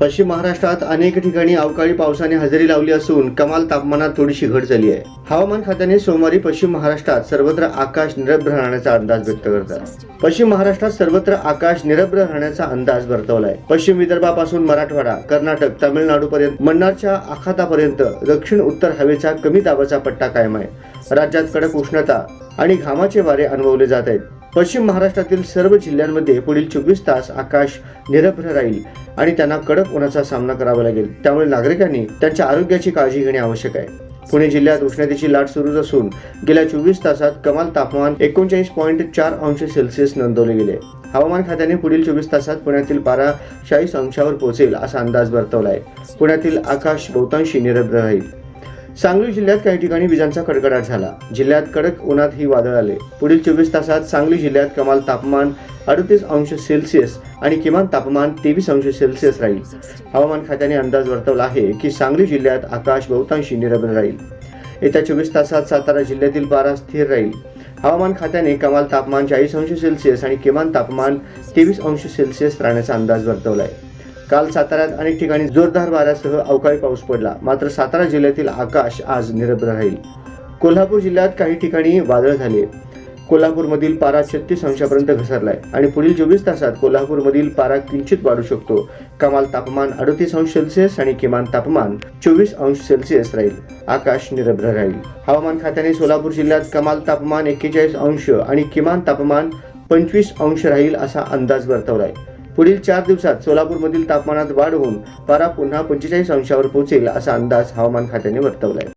पश्चिम महाराष्ट्रात अनेक ठिकाणी अवकाळी पावसाने हजेरी लावली असून कमाल तापमानात थोडीशी घट झाली आहे. हवामान खात्याने सोमवारी पश्चिम महाराष्ट्रात सर्वत्र आकाश निरभ्र राहण्याचा अंदाज व्यक्त करतात. पश्चिम महाराष्ट्रात सर्वत्र आकाश निरभ्र राहण्याचा अंदाज वर्तवलाय. पश्चिम विदर्भापासून मराठवाडा कर्नाटक तामिळनाडू पर्यंत मन्नारच्या आखातापर्यंत दक्षिण उत्तर हवेचा कमी दाबाचा पट्टा कायम आहे. राज्यात कडक उष्णता आणि घामाचे वारे अनुभवले जात आहेत. पश्चिम महाराष्ट्रातील सर्व जिल्ह्यांमध्ये पुढील चोवीस तास आकाश निरभ्र राहील आणि त्यांना कडक उन्हाचा सामना करावा लागेल. त्यामुळे नागरिकांनी त्यांच्या आरोग्याची काळजी घेणे आवश्यक आहे. पुणे जिल्ह्यात उष्णतेची लाट सुरूच असून गेल्या चोवीस तासात कमाल तापमान एकोणचाळीस पॉईंट चार अंश सेल्सिअस नोंदवले गेले. हवामान खात्याने पुढील चोवीस तासात पुण्यातील पारा चाळीस अंशावर पोहोचेल असा अंदाज वर्तवला आहे. पुण्यातील आकाश बहुतांशी निरभ्र राहील. सांगली जिल्ह्यात काही ठिकाणी विजांचा कडकडाट झाला. जिल्ह्यात कडक उन्हात ही वादळ आले. पुढील चोवीस तासात सांगली जिल्ह्यात कमाल तापमान अडतीस अंश सेल्सिअस आणि किमान तापमान तेवीस अंश सेल्सिअस राहील. हवामान खात्याने अंदाज वर्तवला आहे की सांगली जिल्ह्यात आकाश बहुतांशी निरभ्र राहील. येत्या चोवीस तासात सातारा जिल्ह्यातील पारा स्थिर राहील. हवामान खात्याने कमाल तापमान चाळीस अंश सेल्सिअस आणि किमान तापमान तेवीस अंश सेल्सिअस राहण्याचा अंदाज वर्तवला आहे काल साताऱ्यात अनेक ठिकाणी जोरदार वाऱ्यासह अवकाळी पाऊस पडला. मात्र सातारा जिल्ह्यातील आकाश आज निरभ्र राहील. कोल्हापूर जिल्ह्यात काही ठिकाणी वादळ झाले कोल्हापूरमधील पारा छत्तीस अंशापर्यंत घसरलाय आणि पुढील चोवीस तासात कोल्हापूरमधील पारा किंचित वाढू शकतो. कमाल तापमान अडतीस अंश सेल्सिअस आणि किमान तापमान चोवीस अंश सेल्सिअस राहील. आकाश निरभ्र राहील. हवामान खात्याने सोलापूर जिल्ह्यात कमाल तापमान एक्केचाळीस अंश आणि किमान तापमान पंचवीस अंश राहील असा अंदाज वर्तवलाय. पुढील चार दिवसात सोलापूरमधील तापमानात वाढ होऊन पारा पुन्हा पंचेचाळीस अंशावर पोहोचेल असा अंदाज हवामान खात्याने वर्तवलाय.